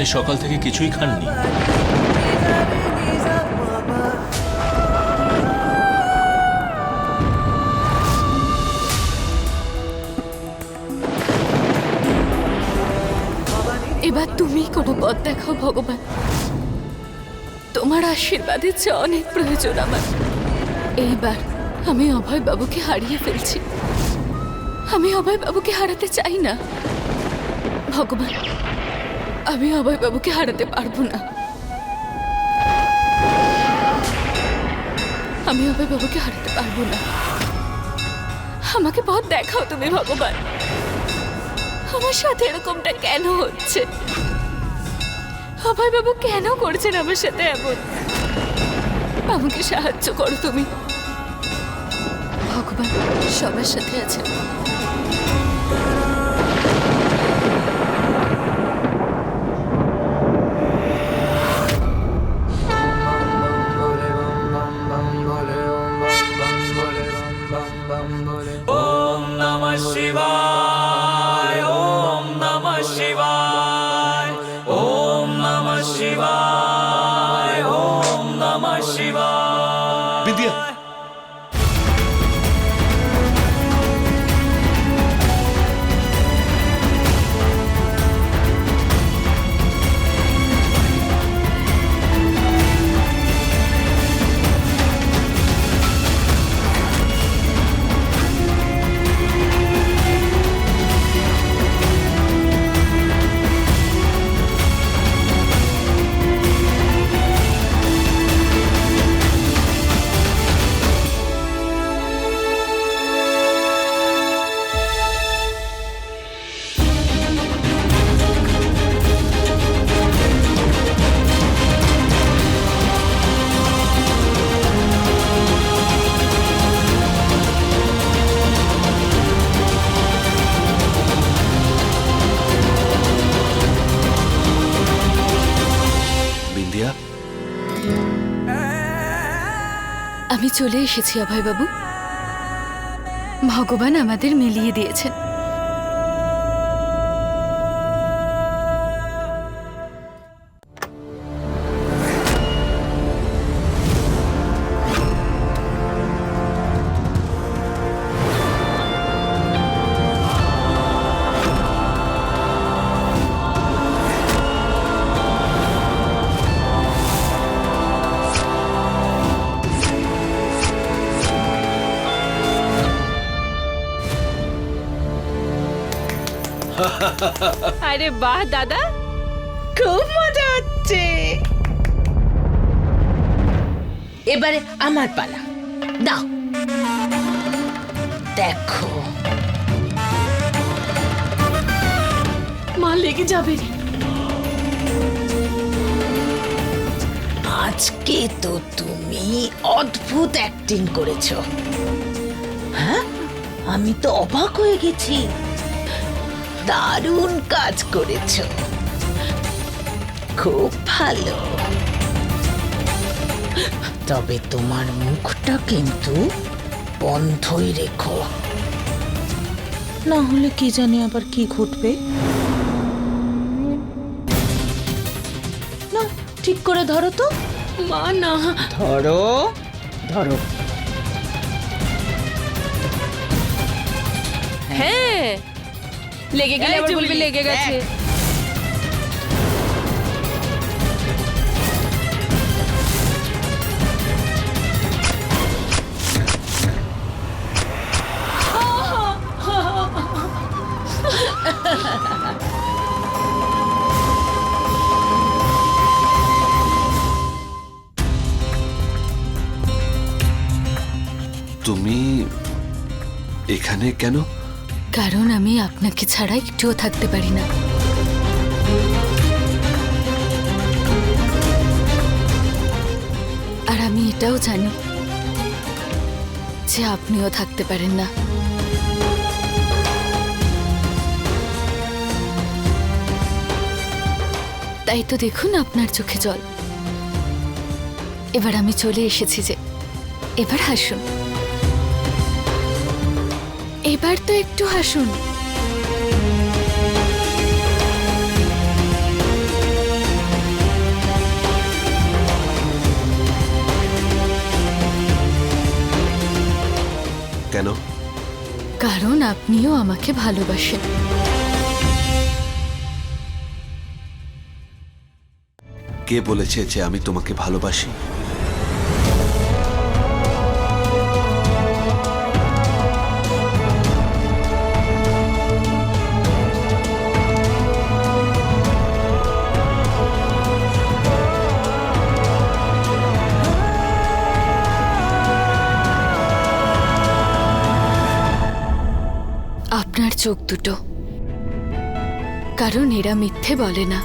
আপনি সকাল থেকে কিছুই খাননি। এবার তুমি কোনো পথ দেখাও, ভগবান। তোমার আশীর্বাদের চেয়ে অনেক প্রয়োজন আমার। এইবার আমি অভয় বাবুকে হারিয়ে ফেলছি। আমি অভয় বাবুকে হারাতে চাই না। ভগবান আমি অভয় বাবুকে হারাতে পারব না। আমি অভয় বাবুকে হারাতে পারব না। আমাকে পথ দেখাও তুমি, ভগবান। আমার সাথে এরকমটা কেন হচ্ছে? অভয় বাবু কেন করছেন আমার সাথে এমন? আমাকে সাহায্য করো তুমি। ভগবান সবার সাথে আছেন। চলে এসেছি অভয়বাবু। ভগবান আমাদের মিলিয়ে দিয়েছেন। আরে বাহ, দাদা। খুব মজা হচ্ছে। এবারে আমার পালা। দাও। দেখো। মা লেগে যাবে। আজকে তো তুমি অদ্ভুত অ্যাক্টিং করেছ। হ্যাঁ? আমি তো অবাক হয়ে গেছি। দারুণ কাজ করেছ। খুব ভালো। তবে তোমার মুখটা কিন্তু বন্ধই রেখো। না হলে কি জানি আবার কি ঘটবে? না ঠিক করে ধরো তো। মা না। ধরো ধরো। হ্যাঁ লেগে গেলে আবার বলবি লেগে গেছে। তুমি এখানে কেন? কারণ আমি আপনাকে ছাড়া একটুও থাকতে পারি না। আর আমি এটাও জানি যে আপনিও থাকতে পারেন না। তাই তো দেখুন আপনার চোখে জল। এবার আমি চলে এসেছি যে, এবার হাসুন। এবার তো একটু হাসুন। কেন? কারণ আপনিও আমাকে ভালোবাসেন। কে বলেছে যে আমি তোমাকে ভালোবাসি? চোখ দুটো। কারণ এরা মিথ্যে বলে না।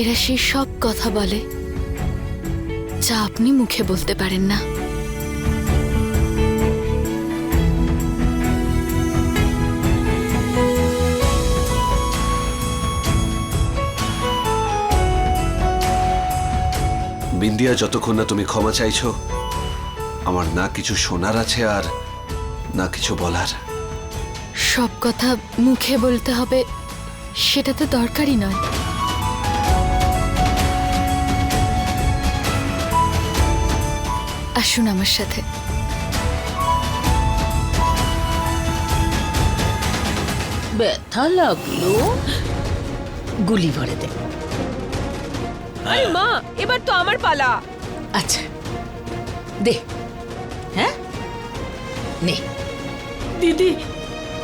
এরা সে সব কথা বলে, যা আপনি মুখে বলতে পারেন না। বিন্দিয়া, যতক্ষণ না তুমি ক্ষমা চাইছো, আমার না কিছু শোনার আছে আর না কিছু বলার। সব কথা মুখে বলতে হবে সেটা তো দরকারই নয়। আসুন আমার সাথে। ব্যথা লাগল? গুলি ভরে দে। আরে মা এবার তো আমার পালা। আচ্ছা দে। হ্যাঁ? নে। দিদি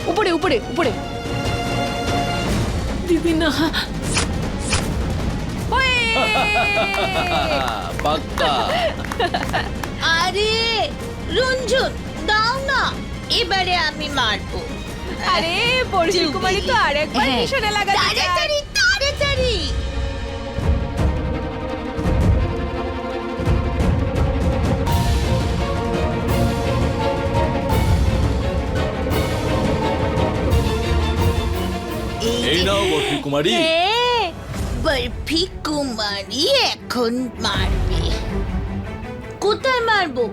উপরে উপরে উপরে। দিদি না আরে রঞ্জন দাও না। এবারে আমি মারবো। আরে বর্ষি কুমারী তো আরেকবার মিশনে লাগাতে চায়। তাড়াতাড়ি তাড়াতাড়ি। এই নাও বরফি কুমারী বরফি কুমারী এখন মারবে। কোথায় মারবো?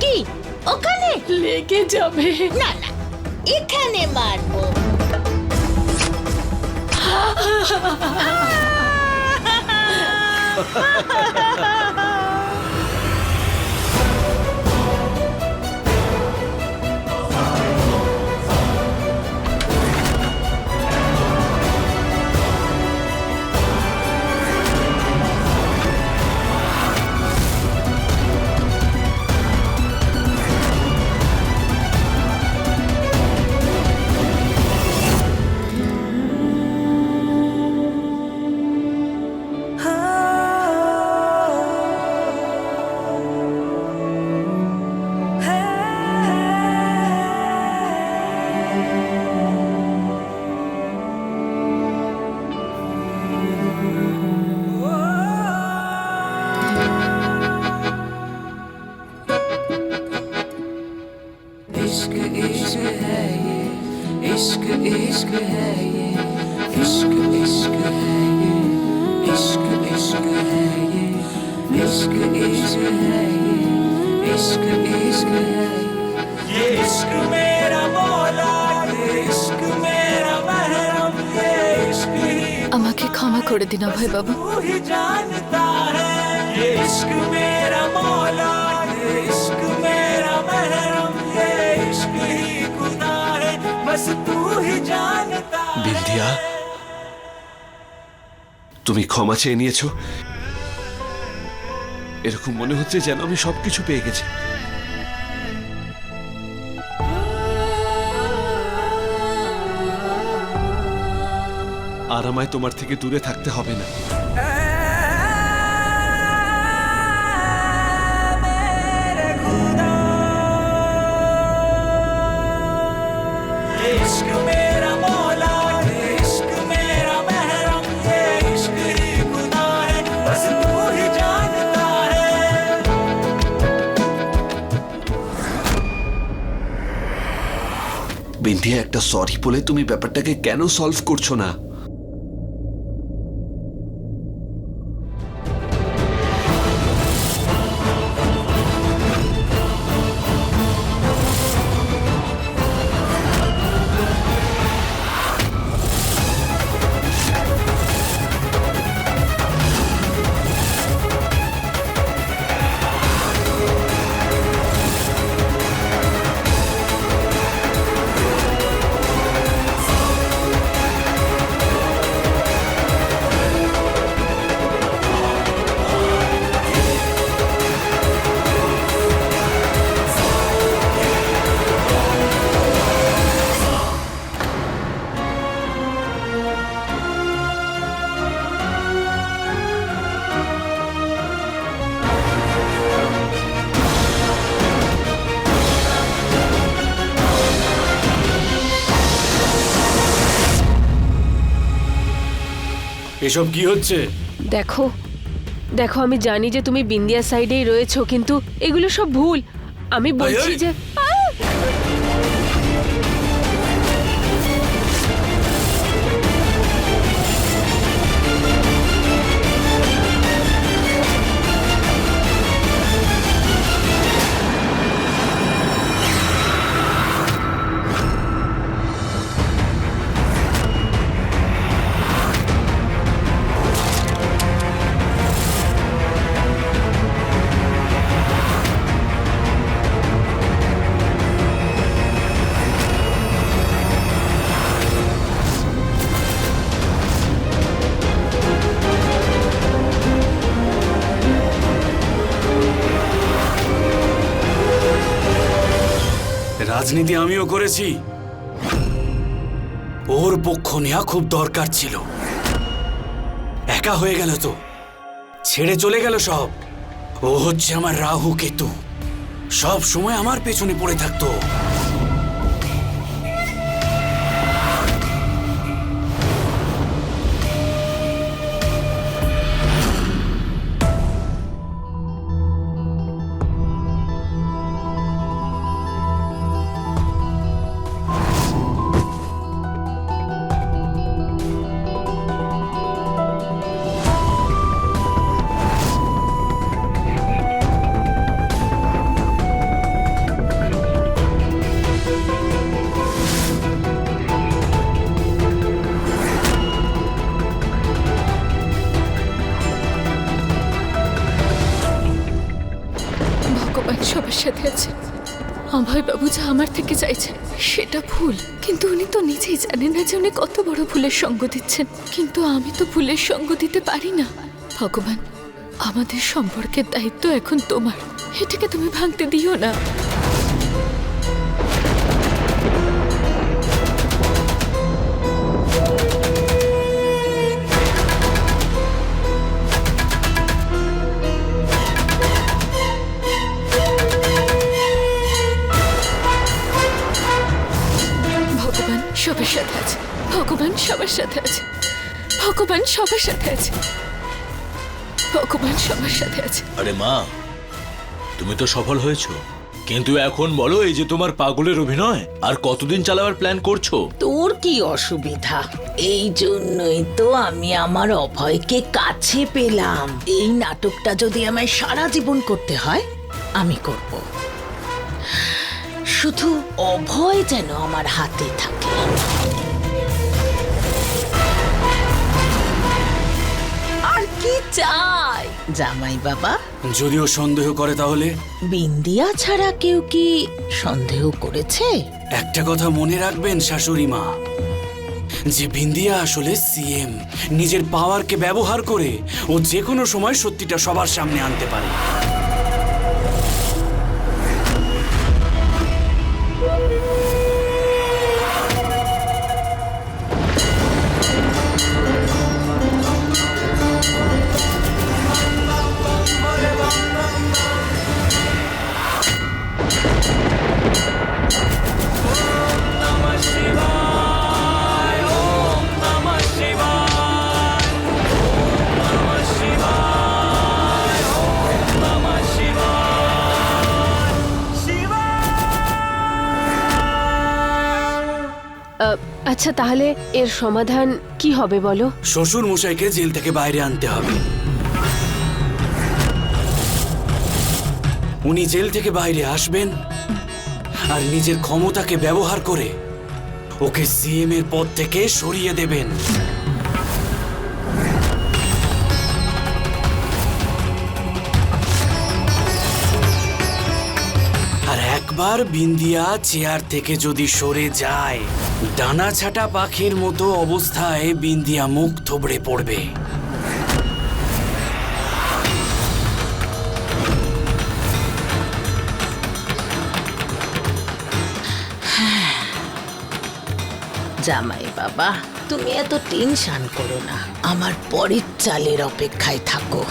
কি ওখানে? লেগে যাবে। না না এখানে মারবো। আহ इश्क इश्क है ये इश्क इश्क है ये इश्क मेरा मौला ये इश्क मेरा महरम ये इश्क ही আমাকে ক্ষমা করে দিন অভয় বাবু तू ही जानता है ये इश्क मेरा मौला ये इश्क मेरा महरम ये इश्क ही खुदा है बस तू ही जानता है বিন্দিয়া তুমি ক্ষমা চেয়ে নিয়েছো এরকম মনে হচ্ছে যেন আমি সবকিছু পেয়ে গেছি আর আমায় তোমার থেকে দূরে থাকতে হবে না Let's go. বিন্দিয়া একটা সরি বলে তুমি ব্যাপারটাকে কেন সলভ করছ না? এসব কি হচ্ছে? দেখো দেখো আমি জানি যে তুমি বিন্দিয়া সাইডেই রয়েছো কিন্তু এগুলো সব ভুল। আমি বলছি যে রাজনীতি আমিও করেছি। ওর পক্ষ নেওয়া খুব দরকার ছিল। একা হয়ে গেল তো। ছেড়ে চলে গেল সব। ও হচ্ছে আমার রাহু কেতু। সব সময় আমার পেছনে পড়ে থাকতো। আমার থেকে চাইছেন সেটা ভুল। কিন্তু উনি তো নিজেই জানেন না যে উনি কত বড় ভুলের সঙ্গ দিচ্ছেন। কিন্তু আমি তো ভুলের সঙ্গ দিতে পারি না। ভগবান, আমাদের সম্পর্কের দায়িত্ব এখন তোমার। এটাকে তুমি ভাঙতে দিও না। সবার সাথে আছে। ভগবান সবার সাথে আছে। ভগবান সবার সাথে আছে। আরে মা তুমি তো সফল হয়েছো। কিন্তু এখন বলো এই যে তোমার পাগলের অভিনয় আর কতদিন চালাবার প্ল্যান করছ? তোর কি অসুবিধা? এই জন্যই তো আমি আমার অভয়কে কাছে পেলাম। এই নাটকটা যদি আমায় সারা জীবন করতে হয় আমি করব। শুধু অভয় যেন আমার হাতে থাকে। চাই। জামাই বাবা যদিও সন্দেহ করে তাহলে? বিন্দিয়া ছাড়া কেউ কি সন্দেহ করেছে? একটা কথা মনে রাখবেন শাশুড়ি মা। যে বিন্দিয়া আসলে সিএম নিজের পাওয়ারকে ব্যবহার করে ও যে কোনো সময় সত্যিটা সবার সামনে আনতে পারে। আচ্ছা তাহলে এর সমাধান কি হবে বলো? শ্বশুর মশাইকে জেল থেকে বাইরে আনতে হবে। উনি জেল থেকে বাইরে আসবেন আর নিজের ক্ষমতাকে ব্যবহার করে ওকে সিএম এর পদ থেকে সরিয়ে দেবেন। আর একবার বিন্দিয়া চেয়ার থেকে যদি সরে যায় ডানা ছাটা পাখির মতো অবস্থায় বিন্দিয়া মুখ থবড়ে পড়বে। জামাই বাবা, তুমি এত টেনশন করো না। আমার পরের চালের অপেক্ষায় থাকো।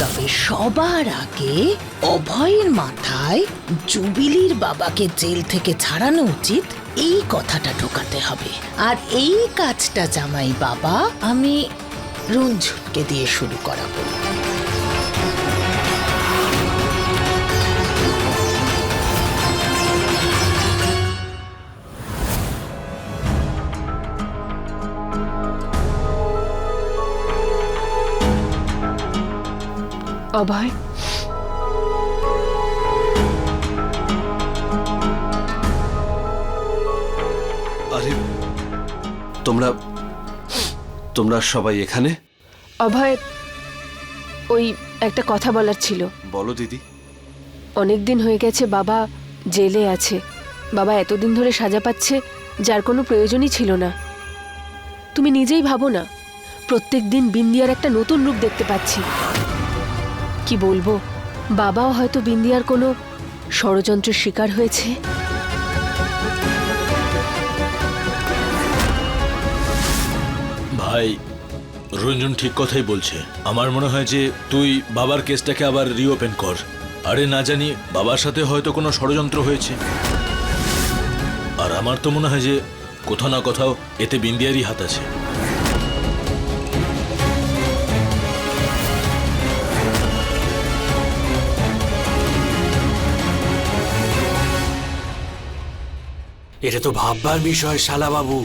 তবে সবার আগে অভয়ের মাথায় জুবিলির বাবাকে জেল থেকে ছাড়ানো উচিত। এই কথাটা ঢোকাতে হবে। আর এই কাজটা জামাই বাবা, আমি রঞ্জনকে দিয়ে শুরু করাবো। অভয় আরে তোমরা তোমরা সবাই এখানে? অভয় ওই একটা কথা বলার ছিল। বলো দিদি। অনেক দিন হয়ে গেছে বাবা জেলে আছে। বাবা এতদিন ধরে সাজা পাচ্ছে যার কোনো প্রয়োজনই ছিল না। তুমি নিজেই ভাবো না প্রত্যেক দিন বিন্দিয়ার একটা নতুন রূপ দেখতে পাচ্ছি। কি বলব বাবাও হয়তো বিন্দিয়ার কোনো ষড়যন্ত্রের শিকার হয়েছে। ভাই, রঞ্জন ঠিক কথাই বলছে। আমার মনে হয় যে তুই বাবার কেসটাকে আবার রিওপেন কর। আরে না জানি, বাবার সাথে হয়তো কোনো ষড়যন্ত্র হয়েছে। আর আমার তো মনে হয় যে কোথাও না কোথাও এতে বিন্দিয়ারই হাত আছে। এটা তো ভাববার বিষয়, শালাবাবু।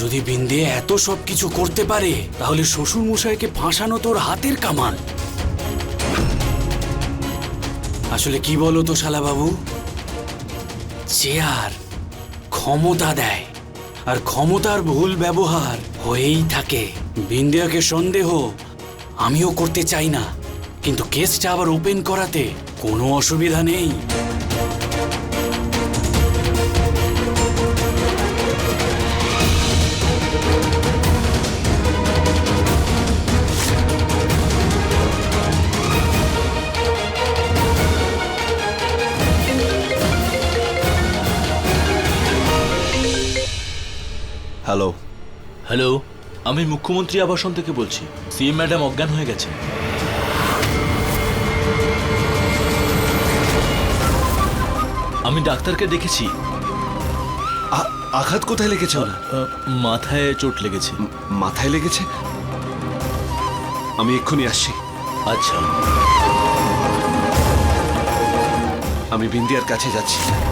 যদি বিন্দে এত সব কিছু করতে পারে, তাহলে শ্বশুর মশাইকে ফাঁসানো তোর হাতের কামান। আসলে কি বলো তো শালাবাবু? চেয়ার ক্ষমতা দেয়, আর ক্ষমতার ভুল ব্যবহার হয়েই থাকে। বিন্দিয়াকে সন্দেহ আমিও করতে চাই না, কিন্তু কেসটা আবার ওপেন করাতে কোনো অসুবিধা নেই। হ্যালো হ্যালো আমি মুখ্যমন্ত্রী আবাসন থেকে বলছি। সিএম ম্যাডাম অজ্ঞান হয়ে গেছে আমি ডাক্তারকে দেখেছি। আঘাত কোথায় লেগেছে আহ, মাথায় চোট লেগেছে। মাথায় লেগেছে? আমি এক্ষুনি আসছি। আচ্ছা। আমি বিন্দিয়ার কাছে যাচ্ছি।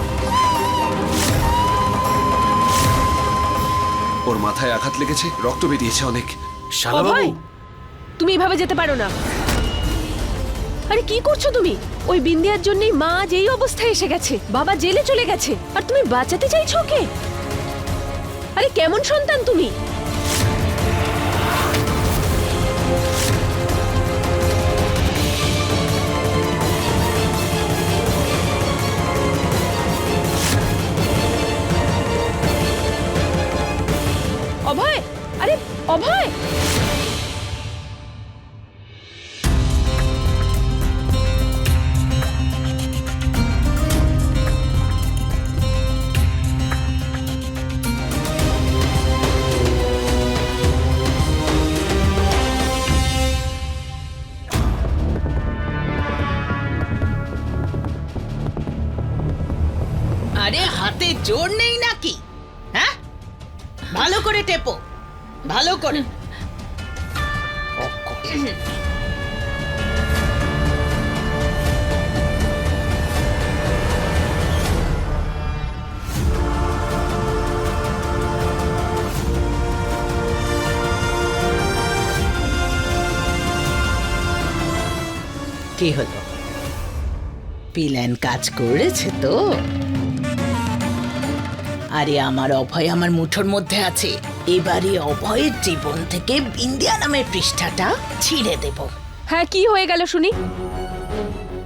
ওর মাথায় আঘাত লেগেছে রক্ত বেরিয়েছে অনেক। শালাবাবু! তুমি এভাবে যেতে পারো না। আরে কি করছ তুমি? ওই বিন্দিয়ার জন্যই মা যেই এই অবস্থায় এসে গেছে। বাবা জেলে চলে গেছে। আর তুমি বাঁচাতে চাইছো ওকে? আরে কেমন সন্তান তুমি? অভয়! আরে অভয়! কি হলো? প্ল্যান কাজ করেছে তো। আরে আমার অভয় আমার মুঠোর মধ্যে আছে। এবারে অভয়ের জীবন থেকে বিন্দিয়া নামের পৃষ্ঠাটা ছিঁড়ে দেব। হ্যাঁ কি হয়ে গেল শুনি?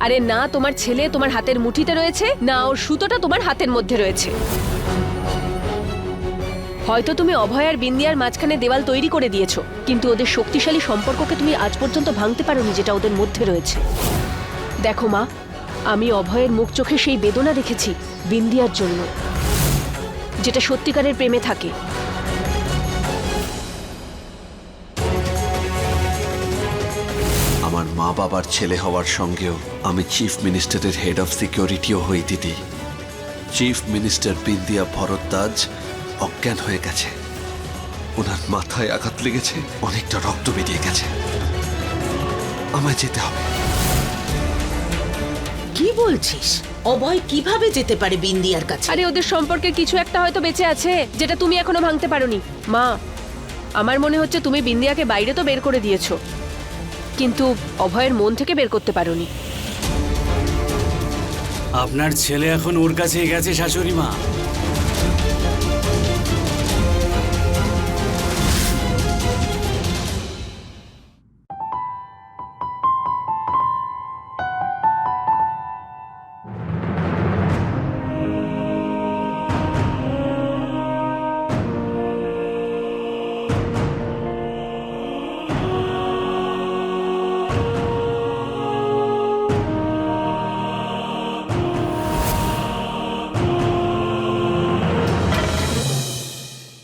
আরে না, তোমার ছেলে তোমার হাতের মুঠিতে রয়েছে, না ওর সুতোটা তোমার হাতের মধ্যে রয়েছে। হয়তো তুমি অভয় আর বিন্দিয়ার মাঝখানে দেওয়াল তৈরি করে দিয়েছ, কিন্তু ওদের শক্তিশালী সম্পর্ককে তুমি আজ পর্যন্ত ভাঙতে পারোনি যেটা ওদের মধ্যে রয়েছে। দেখো মা, আমি অভয়ের মুখ চোখে সেই বেদনা দেখেছি বিন্দিয়ার জন্য, যেটা সত্যিকারের প্রেমে থাকে। আমার মা বাবার ছেলে হওয়ার সঙ্গেও আমি চিফ মিনিস্টারের হেড অফ সিকিউরিটিও হই দিদি চিফ মিনিস্টার বিন্দিয়া ভরদ্বাজ অজ্ঞান হয়ে গেছে। ওনার মাথায় আঘাত লেগেছে অনেকটা রক্ত বেরিয়ে গেছে। আমায় যেতে হবে। কি বলছিস? অভয় কীভাবে যেতে পারে বিন্দিয়ার কাছে? আরে ওদের সম্পর্কে কিছু একটা হয়তো বেঁচে আছে যেটা তুমি এখনও ভাঙতে পারোনি। মা আমার মনে হচ্ছে তুমি বিন্দিয়াকে বাইরে তো বের করে দিয়েছ। কিন্তু অভয়ের মন থেকে বের করতে পারোনি। আপনার ছেলে এখন ওর কাছে গেছে শাশুড়ি মা।